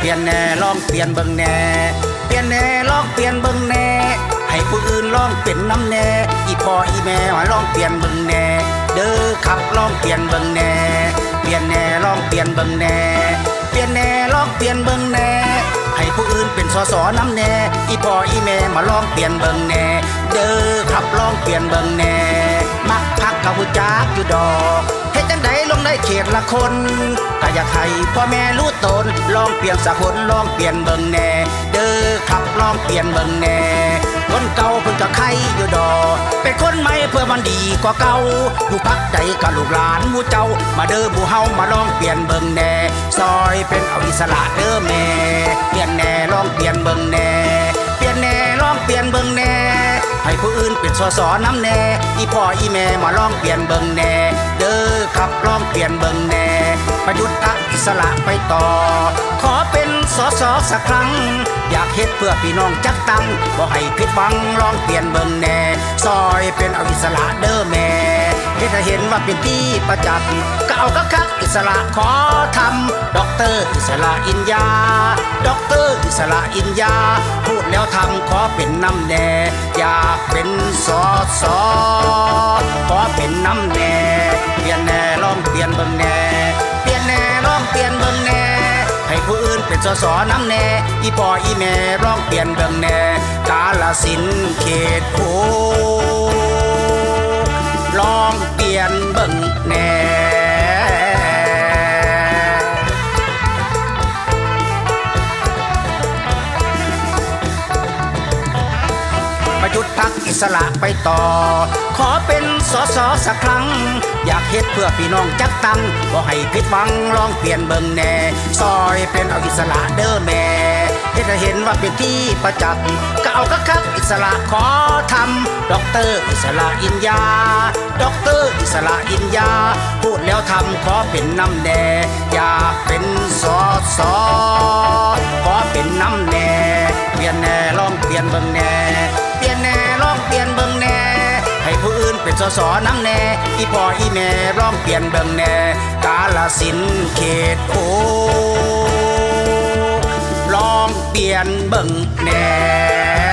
เปลี่ยนแน่ลองเปลี่ยนเบิ่งแน่เปลี่ยนแน่ลองเปลี่ยนเบิ่งแน่ให้ผู้อื่นลองเป็นน้ำแน่อีพ่ออีแม่ว่าลองเปลี่ยนเบิ่งแน่เด้อครับลองเปลี่ยนเบิ่งแน่เปลี่ยนแน่ลองเปลี่ยนเบิ่งแน่เปลี่ยนแน่ลองเปลี่ยนเบิ่งแน่ให้ผู้อื่นเป็นสอสอน้ำแน่อีพ่ออีแม่มาลองเปลี่ยนเบิ่งแน่เด้อครับลองเปลี่ยนเบิ่งแน่มักพักกับผู้จักอยู่ดอก ลงได้เขตละคนก็อยากให้พ่อแม่รู้ตนลองเปลี่ยนสักคนลองเปลี่ยนเบิ่งแน่เด้อครับลองเปลี่ยนเบิ่งแน่คนเก่าเพิ่นก็ใครอยู่ดอเป็นคนใหม่เพื่อมันดีกว่าเก่าอยู่พักใจกับลูกหลานหมู่เจ้า มาเด้อหมู่เฮามาลองเปลี่ยนเบิ่งแน่ซอยเป็นเอาอิสระเด้อแม่ ให้ผู้อื่นเป็นสอสอน้ำแน่อีพ่ออีแม่มาลองเปลี่ยนเบิ่งแน่ เด้อครับลองเปลี่ยนเบิ่งแน่ประยุทธ์อักอิสระไปต่อ ขอเป็นสอสอสักครั้ง อยากเฮ็ดเพื่อพี่น้องจักตังบ่ให้ผิดหวังลองเปลี่ยนเบิ่งแน่ซอยเป็นเอาอิสระเด้อแม่เฮ็ดให้เห็นว่าเป็นที่ประจักษ์ก็เอาก็คักอิสระขอทำด็อกเตอร์อิสระอินยา ด็อกเตอร์อิสระอินยา พูดแล้วทำขอเป็นน้ำแน่อยากเป็นสอสอขอเป็นน้ำแน่เปลี่ยนแน่ลองเปลี่ยนเบิ่งแน่เปลี่ยนแน่ลองเปลี่ยนเบิ่งแน่ให้ผู้อื่นเป็นสอสน้ำแน่อีพ่ออีแม่ร้องเปลี่ยนเบิ่งแน่กาลสินเขตโพ ประยุทธ์พักอิสระไปต่อ ขอเป็นสสสักครั้ง อยากเฮ็ดเพื่อพี่น้องจักตังบ่ให้ผิดหวังลองเปลี่ยนเบิ่งแน่ซอยเป็นเอาอิสระเด้อแม่เฮ็ดให้เห็นว่าเป็นที่ประจักษ์ก็เอาก็คักอิสระขอทำด็อกเตอร์อิสระอินยาด็อกเตอร์อิสระอินยา พูดแล้วทำขอเป็นน้ำแน่อยากเป็นสอสอขอเป็นน้ำแน่ ปลี่ยนแน่ลองเปลี่ยนเบิ่งแน่เปลี่ยนแน่ลองเปลี่ยนเบิ่งแน่ให้ผู้อื่นเป็นสสน้ำแน่อีพ่ออีแม่ลองเปลี่ยนเบิ่งแน่กาลสินเขตโพลองเปลี่ยนเบิ่งแน่